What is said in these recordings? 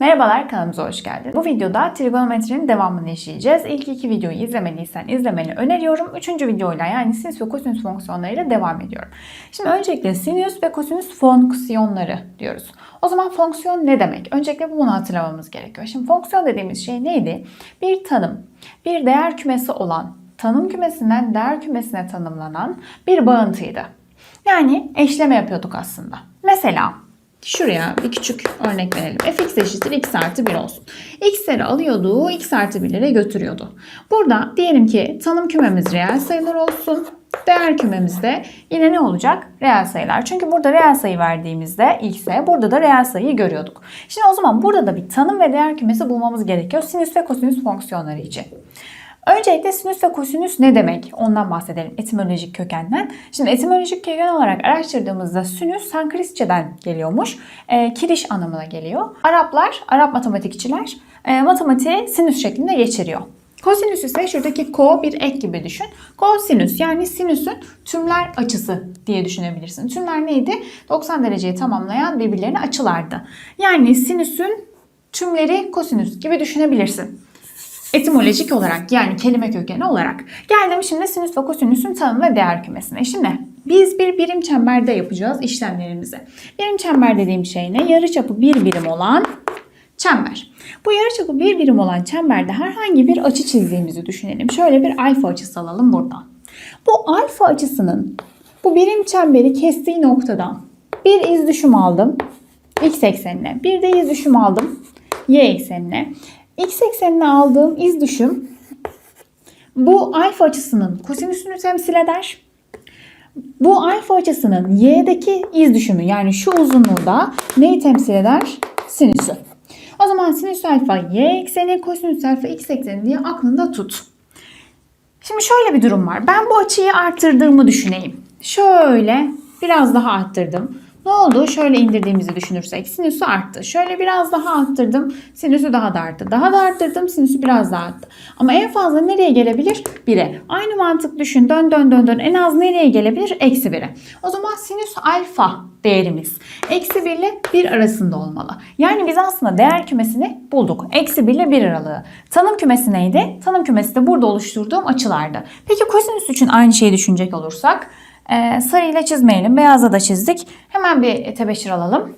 Merhabalar kanalımıza hoş geldiniz. Bu videoda trigonometrinin devamını işleyeceğiz. İlk iki videoyu izlemediysen izlemeni öneriyorum. Üçüncü videoyla yani sinüs ve kosinüs fonksiyonlarıyla devam ediyorum. Şimdi öncelikle sinüs ve kosinüs fonksiyonları diyoruz. O zaman fonksiyon ne demek? Öncelikle bunu hatırlamamız gerekiyor. Şimdi fonksiyon dediğimiz şey neydi? Bir tanım, bir değer kümesi olan tanım kümesinden değer kümesine tanımlanan bir bağıntıydı. Yani eşleme yapıyorduk aslında. Mesela Şuraya bir küçük örnek verelim. fx eşittir x artı 1 olsun. x'leri alıyordu, x artı 1'lere götürüyordu. Burada diyelim ki tanım kümemiz reel sayılar olsun. Değer kümemizde yine ne olacak? Reel sayılar. Çünkü burada reel sayı verdiğimizde x'e burada da reel sayıyı görüyorduk. Şimdi o zaman burada da bir tanım ve değer kümesi bulmamız gerekiyor sinüs ve kosinüs fonksiyonları için. Öncelikle sinüs ve kosinüs ne demek? Ondan bahsedelim etimolojik kökenden. Şimdi etimolojik köken olarak araştırdığımızda sinüs Sanskritçeden geliyormuş. E, kiriş anlamına geliyor. Araplar, Arap matematikçiler e, matematiği sinüs şeklinde geçiriyor. Kosinüs ise şuradaki ko bir ek gibi düşün. Kosinüs yani sinüsün tümler açısı diye düşünebilirsin. Tümler neydi? 90 dereceyi tamamlayan birbirlerine açılardı. Yani sinüsün tümleri kosinüs gibi düşünebilirsin. Etimolojik olarak yani kelime kökeni olarak. Geldim şimdi sinüs ve kosinüsün tanım ve değer kümesine. Şimdi biz bir birim çemberde yapacağız işlemlerimizi. Birim çember dediğim şey ne? Yarıçapı bir birim olan çember. Bu yarıçapı bir birim olan çemberde herhangi bir açı çizdiğimizi düşünelim. Şöyle bir alfa açısı alalım buradan. Bu alfa açısının bu birim çemberi kestiği noktadan bir iz düşüm aldım x eksenine. Bir de iz düşüm aldım y eksenine. X eksenine aldığım iz düşüm bu alfa açısının kosinüsünü temsil eder. Bu alfa açısının y'deki iz düşümü yani şu uzunluğu da neyi temsil eder? Sinüsü. O zaman sinüs alfa y ekseni, kosinüs alfa x ekseni diye aklında tut. Şimdi şöyle bir durum var. Ben bu açıyı arttırdığımı düşüneyim. Şöyle biraz daha arttırdım. Ne oldu? Şöyle indirdiğimizi düşünürsek sinüsü arttı. Şöyle biraz daha arttırdım. Sinüsü daha da arttı. Daha da arttırdım. Sinüsü biraz daha arttı. Ama en fazla nereye gelebilir? 1'e. Aynı mantık düşün. Dön dön dön dön. En az nereye gelebilir? Eksi 1'e. O zaman sinüs alfa değerimiz eksi 1 ile 1 arasında olmalı. Yani biz aslında değer kümesini bulduk. Eksi 1 ile 1 aralığı. Tanım kümesi neydi? Tanım kümesi de burada oluşturduğum açılardı. Peki kosinüs için aynı şeyi düşünecek olursak ee, sarıyla çizmeyelim. Beyazla da çizdik. Hemen bir tebeşir alalım.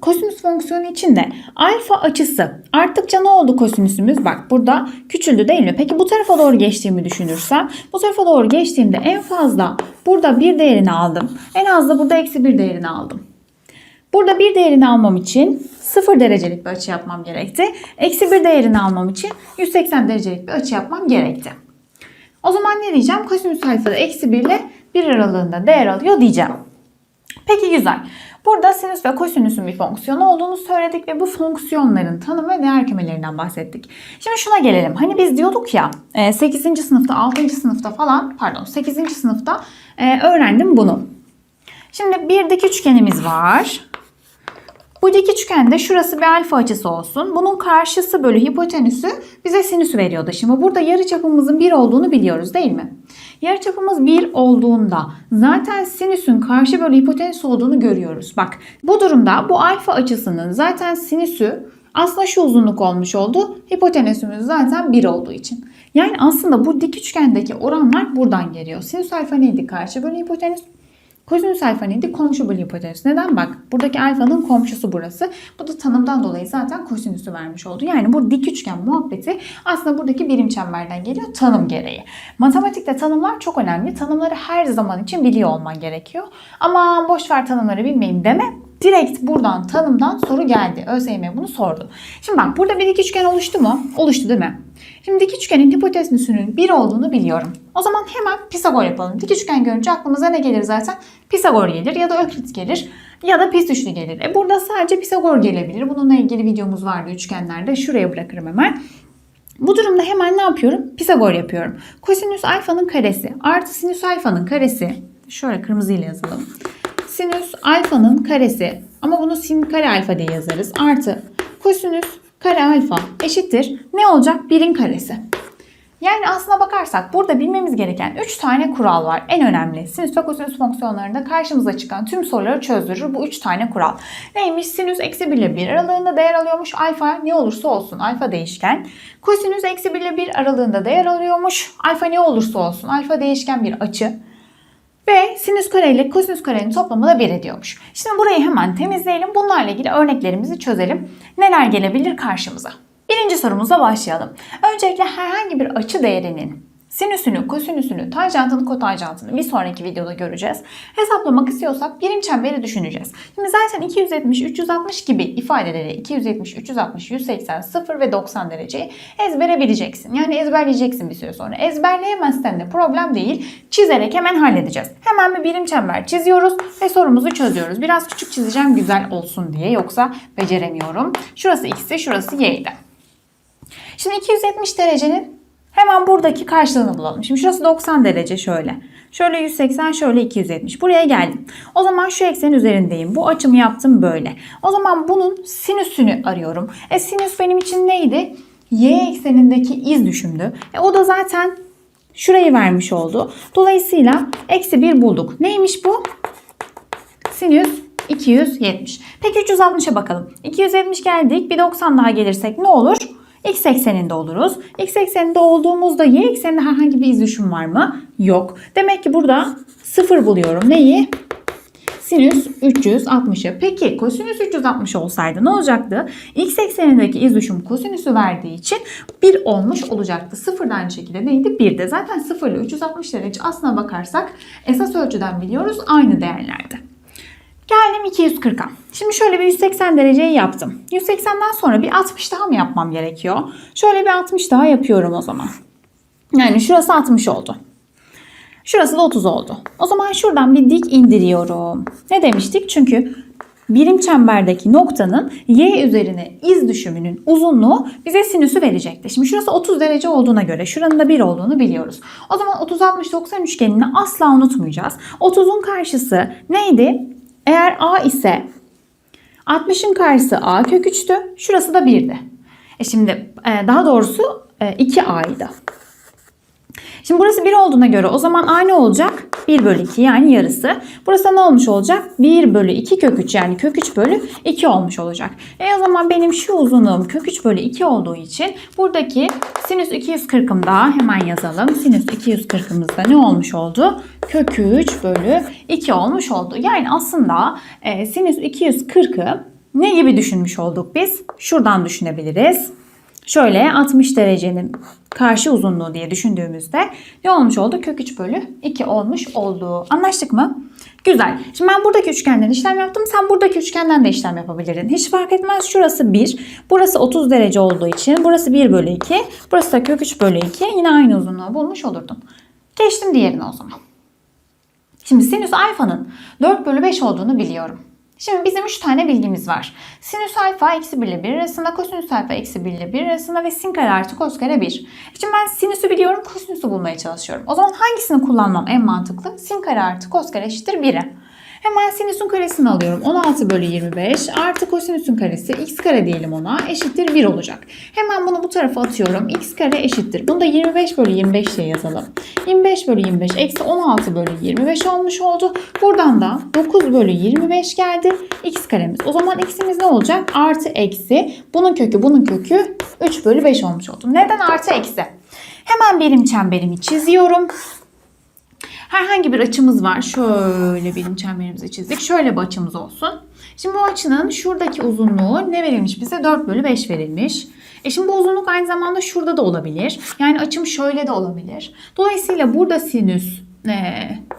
Kosinüs fonksiyonu için de alfa açısı arttıkça ne oldu kosinüsümüz? Bak burada küçüldü değil mi? Peki bu tarafa doğru geçtiğimi düşünürsem bu tarafa doğru geçtiğimde en fazla burada bir değerini aldım. En az da burada eksi bir değerini aldım. Burada bir değerini almam için 0 derecelik bir açı yapmam gerekti. Eksi 1 değerini almam için 180 derecelik bir açı yapmam gerekti. O zaman ne diyeceğim? Kosinüs alfa da eksi 1 ile 1 aralığında değer alıyor diyeceğim. Peki güzel. Burada sinüs ve kosinüsün bir fonksiyonu olduğunu söyledik ve bu fonksiyonların tanım ve değer kümelerinden bahsettik. Şimdi şuna gelelim. Hani biz diyorduk ya 8. sınıfta, 6. sınıfta falan pardon 8. sınıfta e, öğrendim bunu. Şimdi bir dik üçgenimiz var. Bu dik üçgende şurası bir alfa açısı olsun. Bunun karşısı bölü hipotenüsü bize sinüsü veriyordu. Şimdi burada yarıçapımızın 1 olduğunu biliyoruz değil mi? Yarıçapımız 1 olduğunda zaten sinüsün karşı bölü hipotenüs olduğunu görüyoruz. Bak bu durumda bu alfa açısının zaten sinüsü aslında şu uzunluk olmuş oldu. Hipotenüsümüz zaten 1 olduğu için. Yani aslında bu dik üçgendeki oranlar buradan geliyor. Sinüs alfa neydi? Karşı bölü hipotenüs. Kosinüs alfa neydi? Komşu bölü hipotenüs. Neden? Bak buradaki alfanın komşusu burası. Bu da tanımdan dolayı zaten kosinüsü vermiş oldu. Yani bu dik üçgen muhabbeti aslında buradaki birim çemberden geliyor tanım gereği. Matematikte tanımlar çok önemli. Tanımları her zaman için biliyor olman gerekiyor. Ama boş ver tanımları bilmeyeyim deme. Direkt buradan tanımdan soru geldi. ÖSYM bunu sordu. Şimdi bak burada bir dik üçgen oluştu mu? Oluştu değil mi? Şimdi dik üçgenin hipotenüsünün 1 olduğunu biliyorum. O zaman hemen Pisagor yapalım. Dik üçgen görünce aklımıza ne gelir zaten? Pisagor gelir ya da Öklit gelir ya da pis üçlü gelir. E burada sadece Pisagor gelebilir. Bununla ilgili videomuz vardı üçgenlerde. Şuraya bırakırım hemen. Bu durumda hemen ne yapıyorum? Pisagor yapıyorum. Kosinüs alfanın karesi artı sinüs alfanın karesi. Şöyle kırmızıyla yazalım. Sinüs alfanın karesi ama bunu sin kare alfa diye yazarız. Artı kosinüs kare alfa eşittir. Ne olacak? 1'in karesi. Yani aslına bakarsak burada bilmemiz gereken 3 tane kural var. En önemli sinüs ve kosinüs fonksiyonlarında karşımıza çıkan tüm soruları çözdürür bu 3 tane kural. Neymiş? Sinüs eksi 1 ile 1 aralığında değer alıyormuş. Alfa ne olursa olsun alfa değişken. Kosinüs eksi 1 ile 1 aralığında değer alıyormuş. Alfa ne olursa olsun alfa değişken bir açı. Ve sinüs kare ile kosinüs karenin toplamı da 1 ediyormuş. Şimdi burayı hemen temizleyelim. Bunlarla ilgili örneklerimizi çözelim. Neler gelebilir karşımıza? Birinci sorumuza başlayalım. Öncelikle herhangi bir açı değerinin sinüsünü, kosinüsünü, tanjantını, kotanjantını bir sonraki videoda göreceğiz. Hesaplamak istiyorsak birim çemberi düşüneceğiz. Şimdi zaten 270, 360 gibi ifadeleri 270, 360, 180, 0 ve 90 dereceyi ezbere bileceksin. Yani ezberleyeceksin bir süre sonra. Ezberleyemezsen de problem değil. Çizerek hemen halledeceğiz. Hemen bir birim çember çiziyoruz ve sorumuzu çözüyoruz. Biraz küçük çizeceğim güzel olsun diye yoksa beceremiyorum. Şurası x'ti, şurası y'ydi. Şimdi 270 derecenin hemen buradaki karşılığını bulalım. Şimdi şurası 90 derece şöyle. Şöyle 180, şöyle 270. Buraya geldim. O zaman şu eksenin üzerindeyim. Bu açımı yaptım böyle. O zaman bunun sinüsünü arıyorum. E sinüs benim için neydi? Y eksenindeki iz düşümdü. E o da zaten şurayı vermiş oldu. Dolayısıyla eksi 1 bulduk. Neymiş bu? Sinüs 270. Peki 360'a bakalım. 270 geldik. Bir 90 daha gelirsek ne olur? X ekseninde oluruz. X ekseninde olduğumuzda Y ekseninde herhangi bir iz düşüm var mı? Yok. Demek ki burada 0 buluyorum. Neyi? Sinüs 360'ı. Peki kosinüs 360 olsaydı ne olacaktı? X eksenindeki iz düşüm kosinüsü verdiği için 1 olmuş olacaktı. Sıfırdan aynı şekilde neydi? 1'de. Zaten 0 ile 360 derece aslına bakarsak esas ölçüden biliyoruz aynı değerlerde. Geldim 240'a. Şimdi şöyle bir 180 dereceyi yaptım. 180'den sonra bir 60 daha mı yapmam gerekiyor? Şöyle bir 60 daha yapıyorum o zaman. Yani şurası 60 oldu. Şurası da 30 oldu. O zaman şuradan bir dik indiriyorum. Ne demiştik? Çünkü birim çemberdeki noktanın y üzerine iz düşümünün uzunluğu bize sinüsü verecekti. Şimdi şurası 30 derece olduğuna göre şuranın da 1 olduğunu biliyoruz. O zaman 30 60 90 üçgenini asla unutmayacağız. 30'un karşısı neydi? Eğer a ise 60'ın karşısı a kök 3'tü. Şurası da 1'di. E şimdi e, daha doğrusu e, 2a'ydı. Şimdi burası 1 olduğuna göre o zaman a ne olacak? 1 bölü 2 yani yarısı. Burası ne olmuş olacak? 1 bölü 2 kök 3 yani kök 3 bölü 2 olmuş olacak. E o zaman benim şu uzunluğum kök 3 bölü 2 olduğu için buradaki sinüs 240'ım da hemen yazalım. Sinüs 240'ımızda ne olmuş oldu? Kök 3 bölü 2 olmuş oldu. Yani aslında e, sinüs 240'ı ne gibi düşünmüş olduk biz? Şuradan düşünebiliriz. Şöyle 60 derecenin karşı uzunluğu diye düşündüğümüzde ne olmuş oldu? Kök 3 bölü 2 olmuş oldu. Anlaştık mı? Güzel. Şimdi ben buradaki üçgenden işlem yaptım. Sen buradaki üçgenden de işlem yapabilirdin. Hiç fark etmez. Şurası 1. Burası 30 derece olduğu için burası 1 bölü 2. Burası da kök 3 bölü 2. Yine aynı uzunluğu bulmuş olurdun. Geçtim diğerine o zaman. Şimdi sinüs alfanın 4 bölü 5 olduğunu biliyorum. Şimdi bizim 3 tane bilgimiz var. Sinüs alfa eksi 1 ile 1 arasında, kosinüs alfa eksi 1 ile 1 arasında ve sin kare artı kos kare 1. Şimdi ben sinüsü biliyorum, kosinüsü bulmaya çalışıyorum. O zaman hangisini kullanmam en mantıklı? Sin kare artı kos kare eşittir 1'e. Hemen sinüsün karesini alıyorum. 16 bölü 25 artı kosinüsün karesi x kare diyelim ona eşittir 1 olacak. Hemen bunu bu tarafa atıyorum. x kare eşittir. Bunu da 25 bölü 25 diye yazalım. 25 bölü 25 eksi 16 bölü 25 olmuş oldu. Buradan da 9 bölü 25 geldi. x karemiz. O zaman x'imiz ne olacak? Artı eksi. Bunun kökü bunun kökü 3 bölü 5 olmuş oldu. Neden artı eksi? Hemen birim çemberimi çiziyorum. Herhangi bir açımız var. Şöyle birim çemberimizi çizdik. Şöyle bir açımız olsun. Şimdi bu açının şuradaki uzunluğu ne verilmiş bize? 4 bölü 5 verilmiş. E şimdi bu uzunluk aynı zamanda şurada da olabilir. Yani açım şöyle de olabilir. Dolayısıyla burada sinüs e,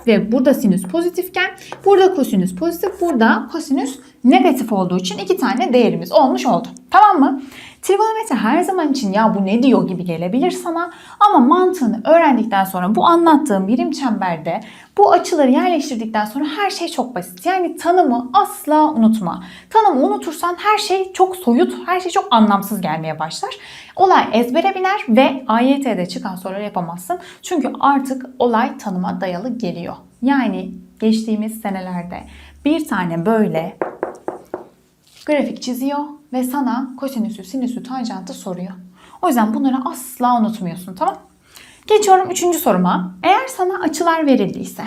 ve burada sinüs pozitifken burada kosinüs pozitif, burada kosinüs negatif olduğu için iki tane değerimiz olmuş oldu. Tamam mı? Trigonometri her zaman için ya bu ne diyor gibi gelebilir sana ama mantığını öğrendikten sonra bu anlattığım birim çemberde bu açıları yerleştirdikten sonra her şey çok basit. Yani tanımı asla unutma. Tanımı unutursan her şey çok soyut, her şey çok anlamsız gelmeye başlar. Olay ezbere biner ve AYT'de çıkan soruları yapamazsın. Çünkü artık olay tanıma dayalı geliyor. Yani geçtiğimiz senelerde bir tane böyle grafik çiziyor ve sana kosinüsü, sinüsü, tanjantı soruyor. O yüzden bunları asla unutmuyorsun tamam? Geçiyorum üçüncü soruma. Eğer sana açılar verildiyse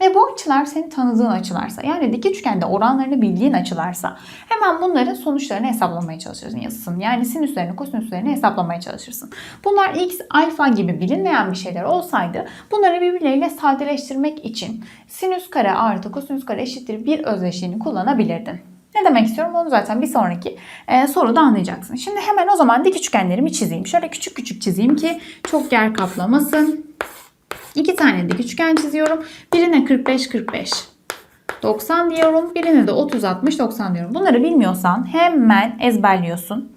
ve bu açılar senin tanıdığın açılarsa yani dik üçgende oranlarını bildiğin açılarsa hemen bunların sonuçlarını hesaplamaya çalışırsın. Yani sinüslerini, kosinüslerini hesaplamaya çalışırsın. Bunlar x, alfa gibi bilinmeyen bir şeyler olsaydı bunları birbirleriyle sadeleştirmek için sinüs kare artı kosinüs kare eşittir bir özdeşliğini kullanabilirdin. Ne demek istiyorum onu zaten bir sonraki e, soruda anlayacaksın. Şimdi hemen o zaman dik üçgenlerimi çizeyim. Şöyle küçük küçük çizeyim ki çok yer kaplamasın. İki tane dik üçgen çiziyorum. Birine 45 45 90 diyorum. Birine de 30 60 90 diyorum. Bunları bilmiyorsan hemen ezberliyorsun.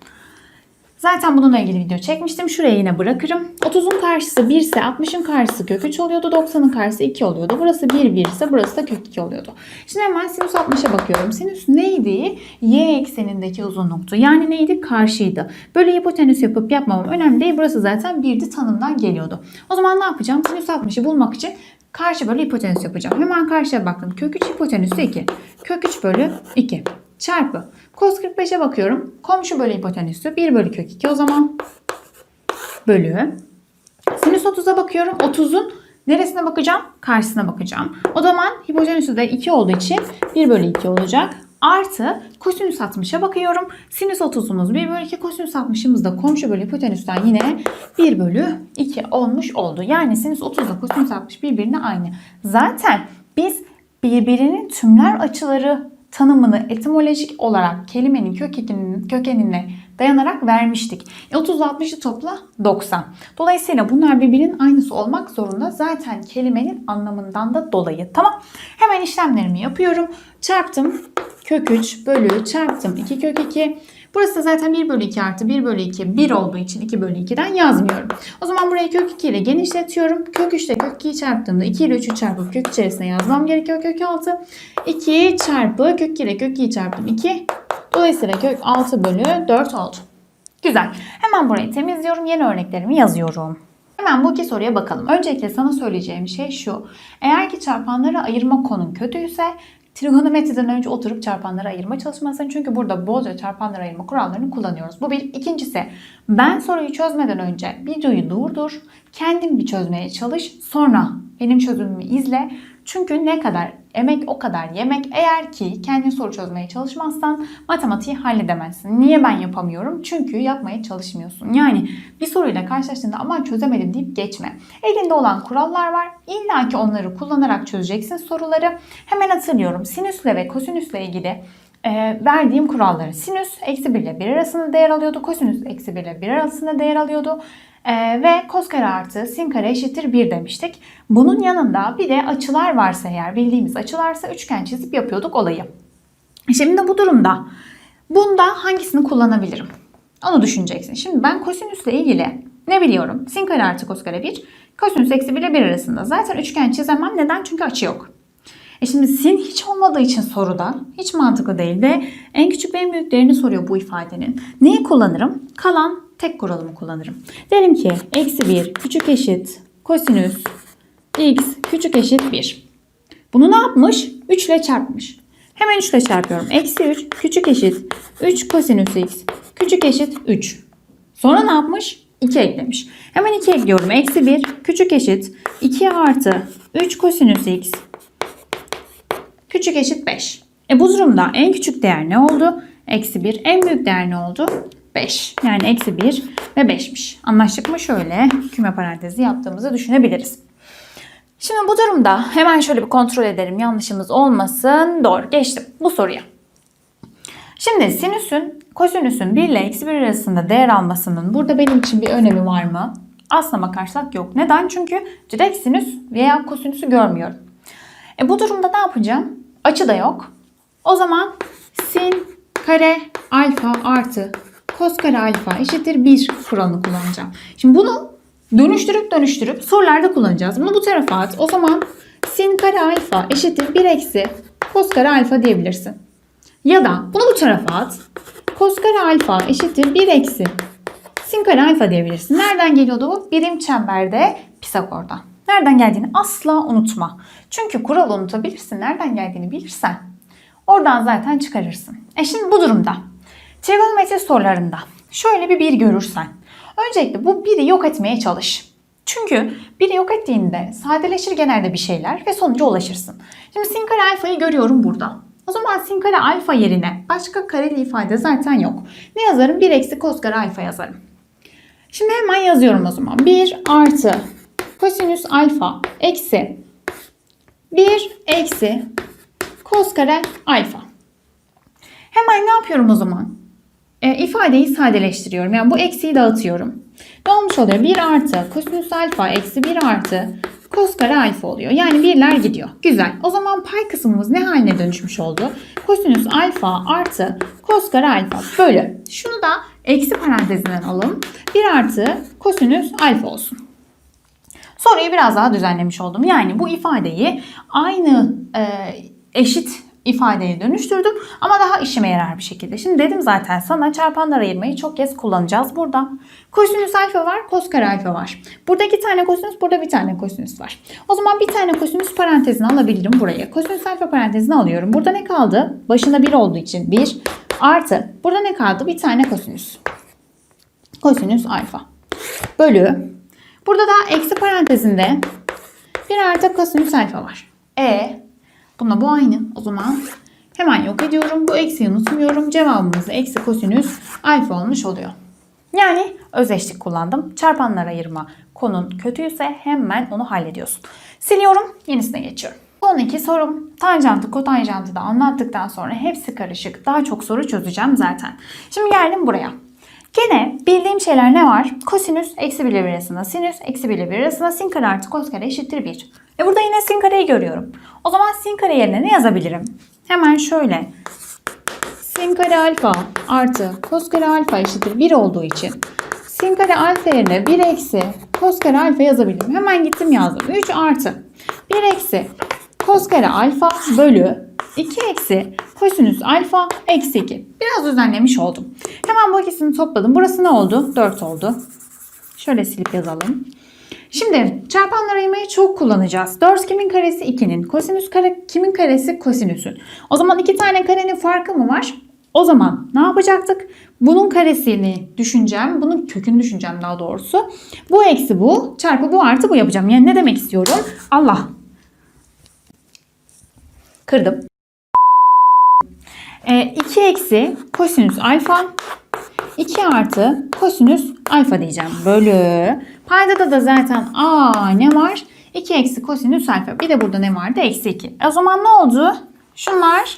Zaten bununla ilgili video çekmiştim. Şuraya yine bırakırım. 30'un karşısı 1 ise 60'ın karşısı kök 3 oluyordu. 90'ın karşısı 2 oluyordu. Burası 1 1 ise burası da kök 2 oluyordu. Şimdi hemen sinüs 60'a bakıyorum. Sinüs neydi? Y eksenindeki uzunluktu. Yani neydi? Karşıydı. Böyle hipotenüs yapıp yapmamam önemli değil. Burası zaten 1'di tanımdan geliyordu. O zaman ne yapacağım? Sinüs 60'ı bulmak için karşı bölü hipotenüs yapacağım. Hemen karşıya baktım. Kök 3 hipotenüsü 2. Kök 3 bölü 2 çarpı. Cos 45'e bakıyorum. Komşu bölü hipotenüsü 1 bölü kök 2 o zaman. Bölü. Sinüs 30'a bakıyorum. 30'un neresine bakacağım? Karşısına bakacağım. O zaman hipotenüsü de 2 olduğu için 1 bölü 2 olacak. Artı kosinüs 60'a bakıyorum. Sinüs 30'umuz 1 bölü 2. Kosinüs 60'ımız da komşu bölü hipotenüsten yine 1 bölü 2 olmuş oldu. Yani sinüs 30 ile kosinüs 60 birbirine aynı. Zaten biz birbirinin tümler açıları tanımını etimolojik olarak kelimenin kökeninin, kökenine dayanarak vermiştik. E 30 60'ı topla 90. Dolayısıyla bunlar birbirinin aynısı olmak zorunda. Zaten kelimenin anlamından da dolayı. Tamam. Hemen işlemlerimi yapıyorum. Çarptım. Kök 3 bölü çarptım 2 kök 2. Burası da zaten 1 bölü 2 artı 1 bölü 2 1 olduğu için 2 bölü 2'den yazmıyorum. O zaman burayı kök 2 ile genişletiyorum. Kök 3 ile kök 2'yi çarptığımda 2 ile 3'ü çarpıp kök içerisine yazmam gerekiyor kök 6. 2 çarpı kök 2 ile kök 2'yi çarptım 2. Dolayısıyla kök 6 bölü 4 oldu. Güzel. Hemen burayı temizliyorum. Yeni örneklerimi yazıyorum. Hemen bu iki soruya bakalım. Öncelikle sana söyleyeceğim şey şu. Eğer ki çarpanları ayırma konun kötüyse trigonometriden önce oturup çarpanları ayırma çalışmasın. Çünkü burada bolca çarpanları ayırma kurallarını kullanıyoruz. Bu bir. İkincisi ben soruyu çözmeden önce videoyu durdur. Kendin bir çözmeye çalış. Sonra benim çözümümü izle. Çünkü ne kadar emek o kadar yemek. Eğer ki kendin soru çözmeye çalışmazsan matematiği halledemezsin. Niye ben yapamıyorum? Çünkü yapmaya çalışmıyorsun. Yani bir soruyla karşılaştığında aman çözemedim deyip geçme. Elinde olan kurallar var. İlla ki onları kullanarak çözeceksin soruları. Hemen hatırlıyorum. Sinüsle ve kosinüsle ilgili e, verdiğim kuralları. Sinüs eksi 1 ile 1 arasında değer alıyordu. Kosinüs eksi 1 ile 1 arasında değer alıyordu. Ee, ve kos kare artı sin kare eşittir 1 demiştik. Bunun yanında bir de açılar varsa eğer bildiğimiz açılarsa üçgen çizip yapıyorduk olayı. Şimdi bu durumda bunda hangisini kullanabilirim? Onu düşüneceksin. Şimdi ben kosinüsle ilgili ne biliyorum? Sin kare artı kos kare 1, kosinüs eksi 1 ile 1 arasında. Zaten üçgen çizemem. Neden? Çünkü açı yok. E şimdi sin hiç olmadığı için soruda hiç mantıklı değil ve en küçük ve en büyük değerini soruyor bu ifadenin. Neyi kullanırım? Kalan tek kuralımı kullanırım. Derim ki eksi 1 küçük eşit kosinüs x küçük eşit 1. Bunu ne yapmış? 3 ile çarpmış. Hemen 3 ile çarpıyorum. Eksi 3 küçük eşit 3 kosinüs x küçük eşit 3. Sonra ne yapmış? 2 eklemiş. Hemen 2 ekliyorum. Eksi 1 küçük eşit 2 artı 3 kosinüs x küçük eşit 5. E bu durumda en küçük değer ne oldu? Eksi 1. En büyük değer ne oldu? 5. Yani eksi 1 ve 5'miş. Anlaştık mı? Şöyle küme parantezi yaptığımızı düşünebiliriz. Şimdi bu durumda hemen şöyle bir kontrol edelim. Yanlışımız olmasın. Doğru geçtim bu soruya. Şimdi sinüsün kosinüsün 1 ile eksi 1 arasında değer almasının burada benim için bir önemi var mı? Aslına bakarsak yok. Neden? Çünkü direkt sinüs veya kosinüsü görmüyorum. E bu durumda ne yapacağım? Açı da yok. O zaman sin kare alfa artı kos kare alfa eşittir 1 kuralını kullanacağım. Şimdi bunu dönüştürüp dönüştürüp sorularda kullanacağız. Bunu bu tarafa at. O zaman sin kare alfa eşittir 1 eksi kos kare alfa diyebilirsin. Ya da bunu bu tarafa at. Kos kare alfa eşittir 1 eksi sin kare alfa diyebilirsin. Nereden geliyordu bu? Birim çemberde Pisagor'dan. Nereden geldiğini asla unutma. Çünkü kuralı unutabilirsin. Nereden geldiğini bilirsen oradan zaten çıkarırsın. E şimdi bu durumda trigonometri sorularında şöyle bir bir görürsen öncelikle bu biri yok etmeye çalış. Çünkü biri yok ettiğinde sadeleşir genelde bir şeyler ve sonuca ulaşırsın. Şimdi sin kare alfayı görüyorum burada. O zaman sin kare alfa yerine başka kareli ifade zaten yok. Ne yazarım? 1 eksi kos kare alfa yazarım. Şimdi hemen yazıyorum o zaman. 1 artı kosinüs alfa eksi 1 eksi kos kare alfa. Hemen ne yapıyorum o zaman? E, ifadeyi sadeleştiriyorum. Yani bu eksiyi dağıtıyorum. Ne olmuş oluyor? 1 artı kosinüs alfa eksi 1 artı kos kare alfa oluyor. Yani birler gidiyor. Güzel. O zaman pay kısmımız ne haline dönüşmüş oldu? Kosinüs alfa artı kos kare alfa bölü. Şunu da eksi parantezinden alalım. 1 artı kosinüs alfa olsun. Soruyu biraz daha düzenlemiş oldum. Yani bu ifadeyi aynı e, eşit ifadeye dönüştürdüm ama daha işime yarar bir şekilde. Şimdi dedim zaten sana çarpanlar ayırmayı çok kez kullanacağız burada. Kosinüs alfa var, kos kare alfa var. Burada iki tane kosinüs, burada bir tane kosinüs var. O zaman bir tane kosinüs parantezini alabilirim buraya. Kosinüs alfa parantezini alıyorum. Burada ne kaldı? Başında 1 olduğu için 1 artı. Burada ne kaldı? Bir tane kosinüs. Kosinüs alfa. Bölü. Burada da eksi parantezinde 1 artı kosinüs alfa var. E Bununla bu aynı. O zaman hemen yok ediyorum. Bu eksiyi unutmuyorum. Cevabımız eksi kosinüs alfa olmuş oluyor. Yani özdeşlik kullandım. Çarpanlar ayırma konun kötüyse hemen onu hallediyorsun. Siliyorum. Yenisine geçiyorum. Son iki sorum. Tanjantı, kotanjantı da anlattıktan sonra hepsi karışık. Daha çok soru çözeceğim zaten. Şimdi geldim buraya. Gene bildiğim şeyler ne var? Kosinüs eksi 1 ile 1 arasında, sinüs eksi 1 ile 1 arasında, sin kare artı kos kare eşittir 1. E burada yine sin kareyi görüyorum. O zaman sin kare yerine ne yazabilirim? Hemen şöyle. Sin kare alfa artı kos kare alfa eşittir 1 olduğu için sin kare alfa yerine 1 eksi kos kare alfa yazabilirim. Hemen gittim yazdım. 3 artı 1 eksi kos kare alfa bölü 2 eksi kosinüs alfa eksi 2. Biraz düzenlemiş oldum. Hemen bu ikisini topladım. Burası ne oldu? 4 oldu. Şöyle silip yazalım. Şimdi çarpanlar ayırmayı çok kullanacağız. 4 kimin karesi 2'nin. Kosinüs kare kimin karesi kosinüsün. O zaman iki tane karenin farkı mı var? O zaman ne yapacaktık? Bunun karesini düşüneceğim. Bunun kökünü düşüneceğim daha doğrusu. Bu eksi bu çarpı bu artı bu yapacağım. Yani ne demek istiyorum? Allah. Kırdım. E, 2 eksi kosinüs alfa 2 artı kosinüs alfa diyeceğim. Bölü. Paydada da zaten a ne var? 2 eksi kosinüs alfa. Bir de burada ne vardı? Eksi 2. O zaman ne oldu? Şunlar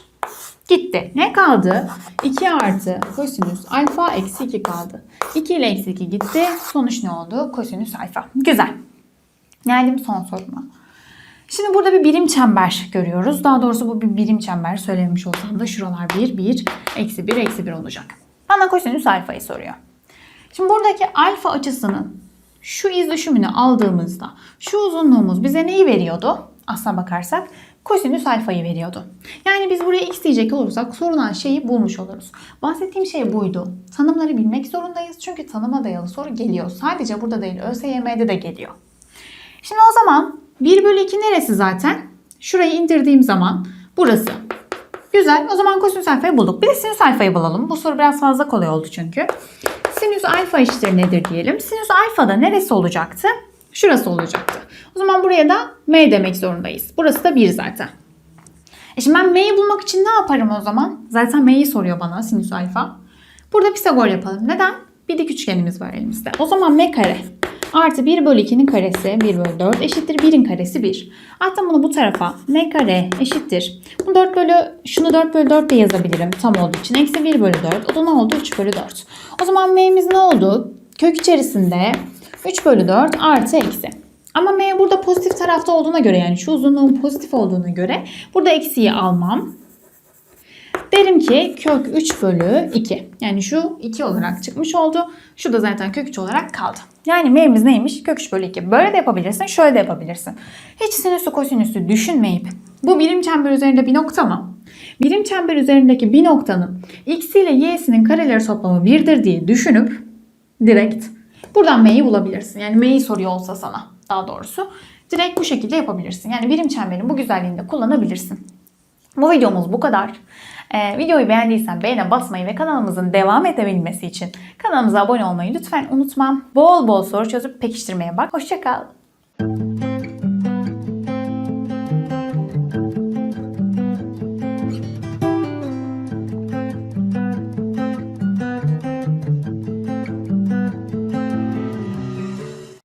gitti. Ne kaldı? 2 artı kosinüs alfa eksi 2 kaldı. 2 ile eksi 2 gitti. Sonuç ne oldu? Kosinüs alfa. Güzel. Geldim son soruma. Şimdi burada bir birim çember görüyoruz. Daha doğrusu bu bir birim çember söylemiş olsam da şuralar 1, 1, eksi 1, eksi 1 olacak. Bana kosinüs alfayı soruyor. Şimdi buradaki alfa açısının şu iz düşümünü aldığımızda şu uzunluğumuz bize neyi veriyordu? Aslına bakarsak kosinüs alfayı veriyordu. Yani biz buraya x diyecek olursak sorulan şeyi bulmuş oluruz. Bahsettiğim şey buydu. Tanımları bilmek zorundayız. Çünkü tanıma dayalı soru geliyor. Sadece burada değil ÖSYM'de de geliyor. Şimdi o zaman 1 bölü 2 neresi zaten? Şurayı indirdiğim zaman burası. Güzel. O zaman kosinüs alfayı bulduk. Bir de sinüs alfayı bulalım. Bu soru biraz fazla kolay oldu çünkü. Sinüs alfa eşittir nedir diyelim. Sinüs alfa da neresi olacaktı? Şurası olacaktı. O zaman buraya da m demek zorundayız. Burası da 1 zaten. E şimdi ben m'yi bulmak için ne yaparım o zaman? Zaten m'yi soruyor bana sinüs alfa. Burada Pisagor yapalım. Neden? Bir dik üçgenimiz var elimizde. O zaman m kare artı 1 bölü 2'nin karesi 1 bölü 4 eşittir 1'in karesi 1. Hatta bunu bu tarafa m kare eşittir. Bu 4 bölü şunu 4 bölü 4 de yazabilirim tam olduğu için. Eksi 1 bölü 4. O da ne oldu? 3 bölü 4. O zaman m'miz ne oldu? Kök içerisinde 3 bölü 4 artı eksi. Ama m burada pozitif tarafta olduğuna göre yani şu uzunluğun pozitif olduğuna göre burada eksiyi almam. Derim ki kök 3 bölü 2. Yani şu 2 olarak çıkmış oldu. Şu da zaten kök 3 olarak kaldı. Yani m'miz neymiş? Kök 3 bölü 2. Böyle de yapabilirsin, şöyle de yapabilirsin. Hiç sinüsü kosinüsü düşünmeyip bu birim çember üzerinde bir nokta mı? Birim çember üzerindeki bir noktanın x ile y'sinin kareleri toplamı 1'dir diye düşünüp direkt buradan m'yi bulabilirsin. Yani m'yi soruyor olsa sana daha doğrusu. Direkt bu şekilde yapabilirsin. Yani birim çemberin bu güzelliğini de kullanabilirsin. Bu videomuz bu kadar. Ee, videoyu beğendiysen beğene basmayı ve kanalımızın devam edebilmesi için kanalımıza abone olmayı lütfen unutma. Bol bol soru çözüp pekiştirmeye bak. Hoşçakal.